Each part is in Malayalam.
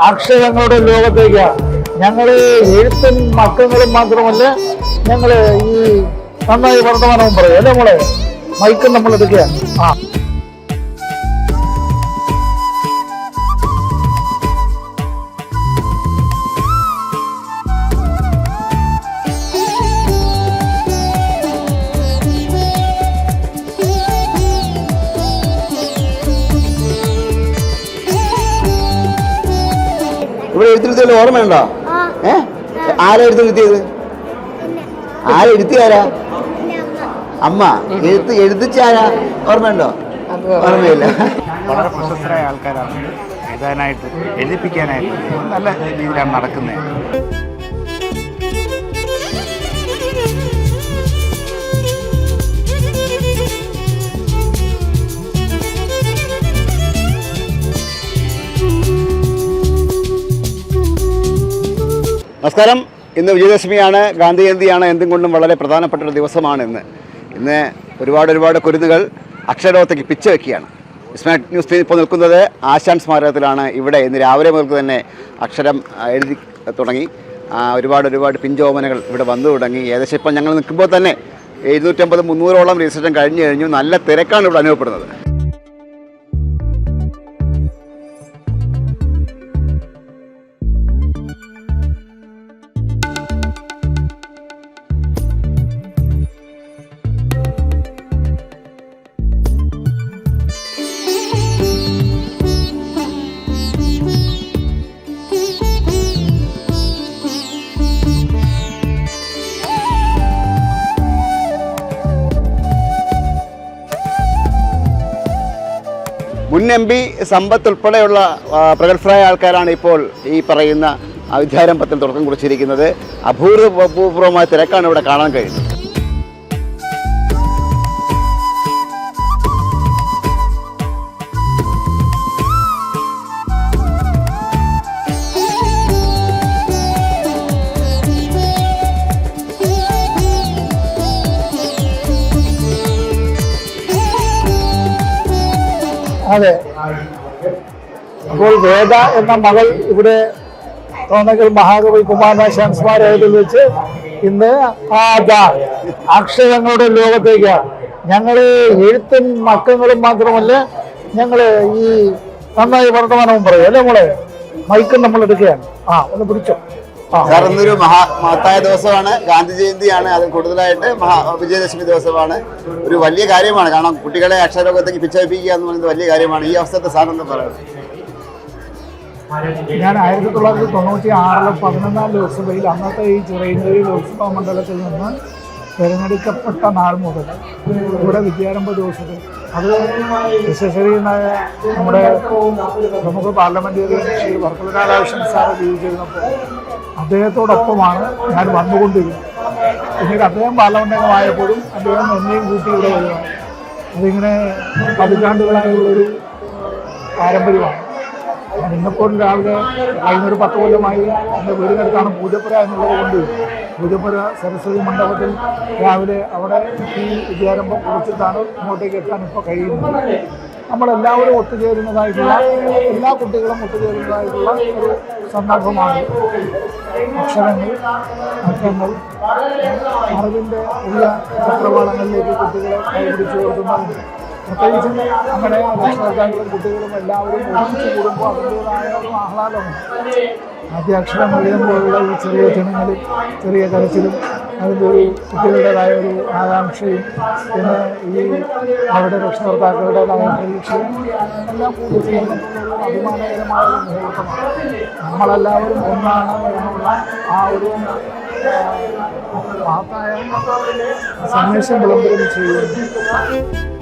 അക്ഷരങ്ങളുടെ ലോകത്തേക്ക്. ഞങ്ങൾ എഴുത്തും മക്കങ്ങളും മാത്രമല്ല ഞങ്ങൾ ഈ നന്നായി വർത്തമാനവും പറയും. അല്ലേ മോളെ? മൈക്കും നമ്മൾ എടുക്കുക ആ. ഇവിടെ എഴുത്തിരുത്തിയല്ലോ ഓർമ്മയുണ്ടോ ഏ? ആരാ എഴുത്തിരുത്തിയത് ആരാ എഴുത്തിയാരാ അമ്മ. എഴുത്ത് എഴുതിച്ച ആരാ? ഓർമ്മയുണ്ടോ ഓർമ്മയില്ല. വളരെ പ്രശസ്തരായ ആൾക്കാരാണ്. എഴുതാനായിട്ട് എഴുതിപ്പിക്കാനായിട്ട് നല്ല രീതിയിലാണ് നടക്കുന്നത്. നമസ്കാരം. ഇന്ന് വിജയദശമിയാണ്. ഗാന്ധി ജയന്തിയാണ് എന്തും കൊണ്ടും വളരെ പ്രധാനപ്പെട്ട ഒരു ദിവസമാണ് ഇന്ന്. ഇന്ന് ഒരുപാട് ഒരുപാട് കുരുന്നുകൾ അക്ഷരലോകത്തേക്ക് പിച്ച് വയ്ക്കുകയാണ് സ്മാർട്ട് ന്യൂസ് ഇപ്പോൾ നിൽക്കുന്നത് ആശാൻ സ്മാരകത്തിലാണ്. ഇവിടെ ഇന്ന് രാവിലെ മുതൽ തന്നെ അക്ഷരം എഴുതി തുടങ്ങി. ഒരുപാട് ഒരുപാട് പിഞ്ചോമനകൾ ഇവിടെ വന്നു തുടങ്ങി. ഏകദേശം ഇപ്പം ഞങ്ങൾ നിൽക്കുമ്പോൾ തന്നെ എഴുന്നൂറ്റമ്പത് മുന്നൂറോളം രജിസ്ട്രേഷൻ കഴിഞ്ഞു കഴിഞ്ഞു. നല്ല തിരക്കാണ് ഇവിടെ അനുഭവപ്പെടുന്നത്. എം പി സമ്പത്ത് ഉൾപ്പെടെയുള്ള പ്രഗത്ഭരായ ആൾക്കാരാണ് ഇപ്പോൾ ഈ പറയുന്ന വിദ്യാരംഭത്തിൽ തുടക്കം കുറിച്ചിരിക്കുന്നത്. അപൂർവപൂർവമായ തിരക്കാണ് ഇവിടെ കാണാൻ കഴിയുന്നത്. അതെ. അപ്പോൾ വേദ എന്ന മകൾ ഇവിടെ തോന്നകൽ മഹാകവി കുമാരനാശാൻ സ്മാരകത്തിൽ വെച്ച് ഇന്ന് അക്ഷരങ്ങളുടെ ലോകത്തേക്ക്. ഞങ്ങൾ എഴുത്തും മക്കങ്ങളും മാത്രമല്ല ഞങ്ങൾ ഈ നന്നായി വർത്തമാനവും പറയും. അല്ലേ മോളെ? മൈക്കും നമ്മൾ എടുക്കുകയാണ്. ആ ഒന്ന് പിടിച്ചോ. സാർ ഇന്നൊരു മഹാ മഹത്തായ ദിവസമാണ്. ഗാന്ധി ജയന്തിയാണ്. അത് കൂടുതലായിട്ട് മഹാ വിജയദശമി ദിവസമാണ്. ഒരു വലിയ കാര്യമാണ്. കാരണം കുട്ടികളെ അക്ഷരലോകത്തേക്ക് പിച്ചവയ്പ്പിക്കുക എന്ന് പറയുന്നത് വലിയ കാര്യമാണ്. ഈ അവസരത്തെ സാർ എന്ന് പറയുന്നത്? ഞാൻ ആയിരത്തി തൊള്ളായിരത്തി തൊണ്ണൂറ്റി ആറിലെ പതിനൊന്നാം ലോക്സഭയിൽ അന്നത്തെ ഈ ചെറിയ ലോക്സഭാ മണ്ഡലത്തിൽ നിന്ന് തിരഞ്ഞെടുക്കപ്പെട്ട നാൾ മുതൽ ഇവിടെ വിദ്യാരംഭ ദിവസത്തിൽ അത് യശസ്വരീയനായ നമ്മുടെ പ്രമുഖ പാർലമെന്റേറിയൻ ശ്രീ വർക്കല രാധാകൃഷ്ണൻ സാറ് ജീവിച്ചിരുന്നപ്പോൾ അദ്ദേഹത്തോടൊപ്പമാണ് ഞാൻ വന്നുകൊണ്ടിരുന്നത്. പിന്നീട് അദ്ദേഹം പാർലമെന്റ് അംഗമായപ്പോഴും അദ്ദേഹം എന്നെയും കൂട്ടി ഇവിടെ വരുവാണ്. അതിങ്ങനെ പതിറ്റാണ്ടുകളായുള്ളൊരു പാരമ്പര്യമാണ്. ഞാൻ ഇന്നിപ്പോൾ രാവിലെ ഒരു പത്ത് കൊല്ലമായി എന്റെ വീടിനടുത്താണ് പൂജപ്പുര എന്നുള്ളത് കൊണ്ട് പൂജപ്പുര സരസ്വതി മണ്ഡപത്തിൽ രാവിലെ അവിടെ ഈ വിദ്യാരംഭം കുറിച്ചിട്ടാണ് ഇങ്ങോട്ടേക്ക് എത്താൻ ഇപ്പോൾ കഴിയുന്നത്. നമ്മളെല്ലാവരും ഒത്തുചേരുന്നതായിട്ടുള്ള എല്ലാ കുട്ടികളും ഒത്തുചേരുന്നതായിട്ടുള്ള ഒരു സന്ദർഭമാണ് അക്ഷരങ്ങൾ അക്കങ്ങൾ അറിവിന്റെ എല്ലാ ചക്രവാളങ്ങളിലേക്ക് കുട്ടികളെ കൈപിടിച്ചു കൊടുക്കുന്നുണ്ട് പ്രത്യേകിച്ചും നമ്മുടെ രക്ഷകർത്താക്കളും കുട്ടികളും എല്ലാവരും ഒരുമിച്ച് കൂടുമ്പോൾ അതിന്റെതായ ഒരു ആഹ്ലാദമുണ്ട് ആദ്യാക്ഷരം എഴുതുമ്പോഴുള്ള ഈ ചെറിയ ചെണുങ്ങളും ചെറിയ കരച്ചിലും അതിന്റെ കുട്ടികളുടേതായ ഒരു ആകാംക്ഷയും പിന്നെ ഈ അവരുടെ രക്ഷകർത്താക്കളുടേതായ പ്രതീക്ഷയും എല്ലാം കൂടി അഭിമാനകരമായ മുഹൂർത്തമാണ്. നമ്മളെല്ലാവരും ഒന്നാണ് എന്നുള്ള ആ ഒരു മഹത്തായ സന്ദേശം വിളംബരം ചെയ്യുന്നു.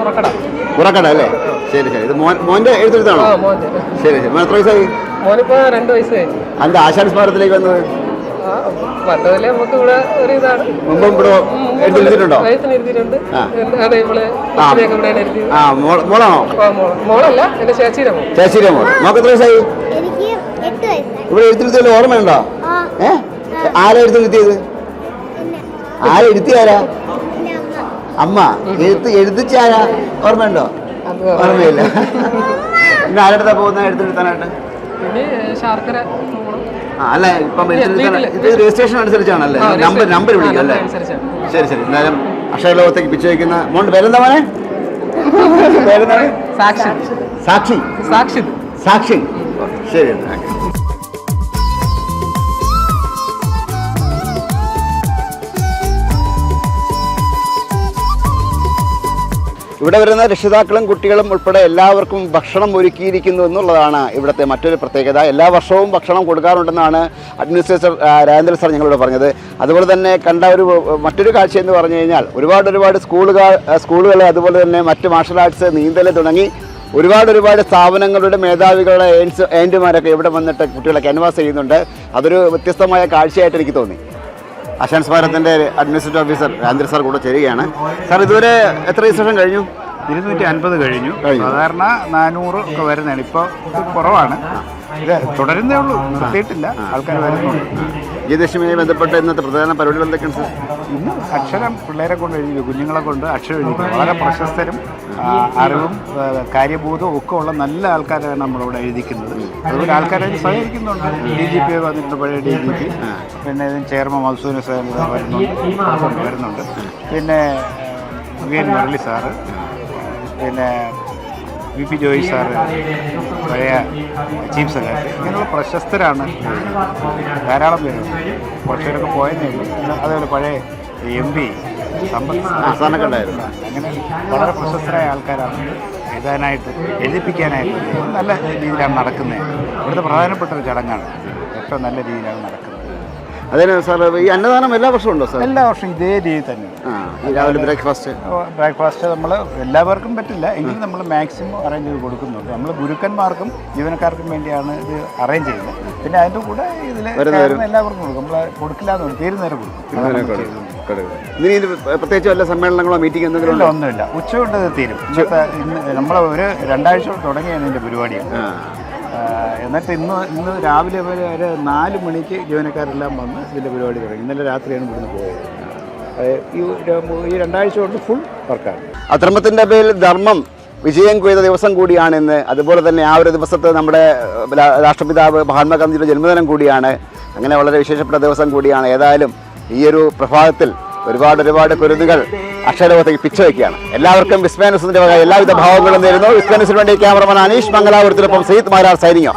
കുറക്കട അല്ലേ? ശരി ശരി. ഇത് മോൻ എഴുത്തെഴുത്താണോ? ആ മോന്റെ. ശരി ശരി. മോൻ എത്ര വയസ്സായി? മോനിപ്പോ രണ്ട് വയസ്സ് കഴിഞ്ഞു. അതിന്റെ ആശാൻ സ്മാരത്തിലേക്ക് വന്നത്? നമുക്ക് ഇവിടെ ഒരു ഇതാണ്. മുമ്പും ഇവിടെ. അതെ മോളാണോ? മോളല്ല എന്റെ ചേച്ചിയുടെ മോൾ. ചേച്ചിയുടെ മോൾ. എത്ര വയസ്സായി? വയസ്സായി. ഇവിടെ എഴുത്തിരുത്തിയല്ലോ ഓർമ്മയുണ്ടോ? ആ ഏ? ആരാ എഴുത്തിരുത്തിയത്? പിന്നെ ആരാ എഴുത്തിയാരാ എന്റെ അമ്മ എഴുത്ത് എഴുതിച്ച ഓർമ്മയുണ്ടോ? ഓർമ്മയില്ല. പിന്നെ ആരുടെ പോകുന്ന എടുത്തെടുത്താനായിട്ട് ശർക്കര അല്ല? ഇപ്പം ഇത് രജിസ്ട്രേഷൻ അനുസരിച്ചാണല്ലേ? നമ്പർ നമ്പർ വിളിക്കും അല്ലേ? ശരി ശരി. എന്തായാലും അക്ഷരലോകത്തേക്ക് പിച്ചു വയ്ക്കുന്ന മോണ്ട് പേരെന്താ മോനെ? സാക്ഷി. സാക്ഷി. സാക്ഷി സാക്ഷി ശരി ഇവിടെ വരുന്ന രക്ഷിതാക്കളും കുട്ടികളും ഉൾപ്പെടെ എല്ലാവർക്കും ഭക്ഷണം ഒരുക്കിയിരിക്കുന്നു എന്നുള്ളതാണ് ഇവിടുത്തെ മറ്റൊരു പ്രത്യേകത. എല്ലാ വർഷവും ഭക്ഷണം കൊടുക്കാറുണ്ടെന്നാണ് അഡ്മിനിസ്ട്രേറ്റർ രാജേന്ദ്ര സാർ ഞങ്ങളോട് പറഞ്ഞത്. അതുപോലെ തന്നെ കണ്ട ഒരു മറ്റൊരു കാഴ്ച എന്ന് പറഞ്ഞു കഴിഞ്ഞാൽ ഒരുപാട് ഒരുപാട് സ്കൂളുകൾ സ്കൂളുകൾ അതുപോലെ തന്നെ മറ്റ് മാർഷൽ ആർട്സ് നീന്തൽ തുടങ്ങി ഒരുപാട് ഒരുപാട് സ്ഥാപനങ്ങളുടെ മേധാവികളുടെ ഏൻസ് ഏന്റുമാരൊക്കെ ഇവിടെ വന്നിട്ട് കുട്ടികളെ ക്യാൻവാസ് ചെയ്യുന്നുണ്ട്. അതൊരു വ്യത്യസ്തമായ കാഴ്ചയായിട്ട് എനിക്ക് തോന്നി. ആശാൻ ഭാരത്തിന്റെ അഡ്മിനിസ്ട്രേറ്റീവ് ഓഫീസർ രാജേന്ദ്ര സാർ കൂടെ ചേരുകയാണ്. സാർ ഇതുവരെ എത്ര രജിസ്ട്രേഷൻ കഴിഞ്ഞു? ഇരുന്നൂറ്റി അൻപത് കഴിഞ്ഞു. സാധാരണ നാനൂറ് ഒക്കെ വരുന്നതാണ്. ഇപ്പോൾ കുറവാണ്. ഇത് തുടരുന്നേ ഉള്ളൂ. നിർത്തിയിട്ടില്ല. ആൾക്കാർ വരുന്നുണ്ട്. വിജയദശമിയുമായി ബന്ധപ്പെട്ട് ഇന്നത്തെ പ്രധാന പരിപാടികൾ എന്തൊക്കെയാണ് സാർ? ഇന്ന് അക്ഷരം പിള്ളേരെ കൊണ്ട് എഴുതി കുഞ്ഞുങ്ങളെ കൊണ്ട് അക്ഷരം എഴുതി വളരെ പ്രശസ്തരും അറിവും കാര്യബോധവും ഒക്കെ ഉള്ള നല്ല ആൾക്കാരാണ് നമ്മളിവിടെ എഴുതിക്കുന്നത്. അതുപോലെ ആൾക്കാരെ സഹകരിക്കുന്നുണ്ട്. ഡി ജി പി വന്നിട്ടുണ്ട് പഴയ ഡി ജി പി പിന്നെ ഇതിന് ചെയർമാൻ മധുസൂന സാർ വരുന്നുണ്ട്. വരുന്നുണ്ട്. പിന്നെ വി എൻ മുരളി സാറ്. പിന്നെ വി പി ജോയി സാറ് പഴയ ചീഫ് സെക്രട്ടറി. ഇങ്ങനെയുള്ള പ്രശസ്തരാണ്. ധാരാളം പേരുണ്ട്. കുറച്ചുപേരൊക്കെ പോയെന്നേ ഉള്ളൂ. അതേപോലെ പഴയ എം പി സാറിനൊക്കെ ഉണ്ടായിരുന്നു. അങ്ങനെ വളരെ പ്രശസ്തരായ ആൾക്കാരാണ് എഴുതാനായിട്ട് എഴുതിപ്പിക്കാനായിട്ട് നല്ല രീതിയിലാണ് നടക്കുന്നത്. ഇവിടുത്തെ പ്രധാനപ്പെട്ട ഒരു ചടങ്ങാണ്. ഏറ്റവും നല്ല രീതിയിലാണ് നടക്കുന്നത്. അതിന് സാർ ഈ അന്നദാനം എല്ലാ വർഷവും ഉണ്ടോ സാർ എല്ലാ വർഷവും ഇതേ രീതി തന്നെ. രാവിലെ ബ്രേക്ക്ഫാസ്റ്റ്? ബ്രേക്ക്ഫാസ്റ്റ് നമ്മൾ എല്ലാവർക്കും പറ്റില്ല. എങ്കിലും നമ്മൾ മാക്സിമം അറേഞ്ച് ചെയ്ത് കൊടുക്കുന്നുണ്ട്. നമ്മൾ ഗുരുക്കന്മാർക്കും ജീവനക്കാർക്കും വേണ്ടിയാണ് ഇത് അറേഞ്ച് ചെയ്യുന്നത്. പിന്നെ അതിന്റെ കൂടെ ഇതിൽ. എല്ലാവർക്കും കൊടുക്കും. നമ്മൾ കൊടുക്കില്ല എന്ന് തീരുന്നേരം കൊടുക്കും. ചെയ്യുന്നത്. പ്രത്യേകിച്ച് വല്ല സമ്മേളനങ്ങളോ മീറ്റിംഗ് എന്തെങ്കിലും ഉണ്ടോ? ഒന്നുമില്ല. ഉച്ചകൊണ്ട് തീരും. നമ്മൾ ഒരു രണ്ടാഴ്ച ഇതിന്റെ പരിപാടിയാണ് എന്നിട്ട് ഇന്ന് ഇന്ന് രാവിലെ വരെ ഒരു നാല് മണിക്ക് ജീവനക്കാരെല്ലാം വന്ന് ഇതിന്റെ പരിപാടി തുടങ്ങി. ഇന്നലെ രാത്രിയാണ് ഇവിടുന്ന് പോയത്. ഈ രണ്ടാഴ്ച കൊണ്ട് ഫുൾ വർക്കാണ്. അധർമ്മത്തിന്റെ പേരിൽ ധർമ്മം വിജയം കൊയ്ത ദിവസം കൂടിയാണെന്ന് അതുപോലെ തന്നെ ആ ഒരു ദിവസത്തെ നമ്മുടെ രാഷ്ട്രപിതാവ് മഹാത്മാഗാന്ധിയുടെ ജന്മദിനം കൂടിയാണ്. അങ്ങനെ വളരെ വിശേഷപ്പെട്ട ദിവസം കൂടിയാണ്. ഏതായാലും ഈ ഒരു പ്രഭാതത്തിൽ ഒരുപാട് ഒരുപാട് കുരുന്നുകൾ അക്ഷരലോകത്തേക്ക് പിച്ചു വയ്ക്കുകയാണ്. എല്ലാവർക്കും വിസ്മാനസിന്റെ വക എല്ലാവിധ ഭാവങ്ങളും നേരുന്നു. വിസ്മാനസിന് വേണ്ടി ക്യാമറമാൻ അനീഷ് മംഗലാപുരത്തിനൊപ്പം സയ്യിദ് മാരാർ സൈനിങ്ങോ